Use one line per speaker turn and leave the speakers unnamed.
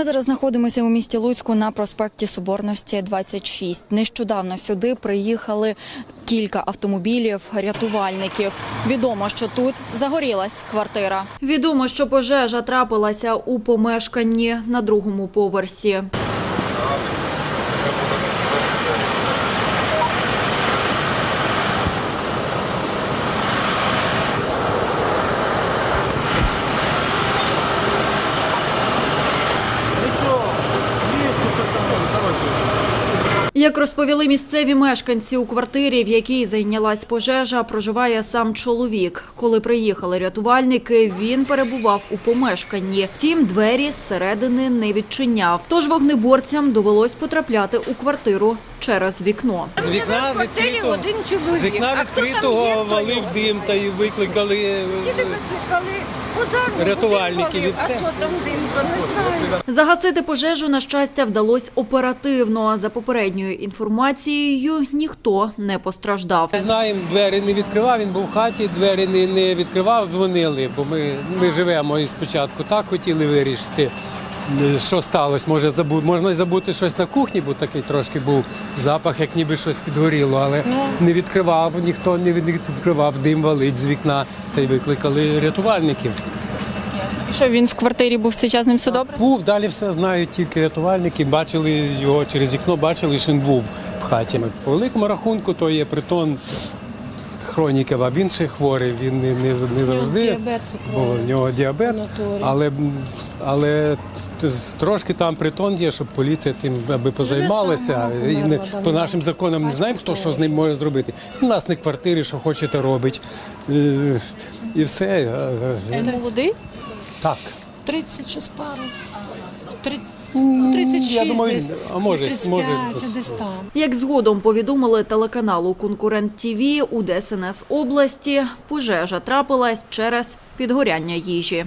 Ми зараз знаходимося у місті Луцьку на проспекті Соборності 26. Нещодавно сюди приїхали кілька автомобілів рятувальників. Відомо, що тут загорілась квартира. Відомо, що пожежа трапилася у помешканні на другому поверсі. Як розповіли місцеві мешканці, у квартирі, в якій зайнялась пожежа, проживає сам чоловік. Коли приїхали рятувальники, він перебував у помешканні. Втім, двері зсередини не відчиняв. Тож вогнеборцям довелось потрапляти у квартиру через вікно.
З вікна відкритого,
один чоловік.
з вікна відкритого валив дим та й викликали. е, Рятувальників і все.
Загасити пожежу, на щастя, вдалось оперативно. За попередньою інформацією, ніхто не постраждав.
Ми знаємо, двері не відкривав, він був в хаті, двері не, не відкривав, дзвонили, бо ми, ми живемо і спочатку так хотіли вирішити. Е, Що сталося? Може забу... можна й забути щось на кухні, бо такий трошки був запах, як ніби щось підгоріло, але не відкривав, ніхто не відкривав, дим валить з вікна та й викликали рятувальників.
Що він в квартирі був в цей час, ним все добре?
Був, далі все знають тільки рятувальники. Бачили його через вікно, бачили, що він був в хаті. По великому рахунку, то є притон хроніків, а він ще хворий. Він не, не, не завжди.
діабет цукровий.
бо в нього діабет, але, але трошки там притон є, щоб поліція тим аби позаймалася. І не, по нашим законам не знаємо, хто що з ним може зробити. Він власник квартири, що хочете робить. Е, І все. Е, е,
Він молодий?
Так.
30 чи з пару. 30,
я думаю,
десь,
а може,
35,
може,
десь там.
Як згодом повідомили телеканалу Конкурент ТІВІ у ДСНС області, пожежа трапилась через підгоряння їжі.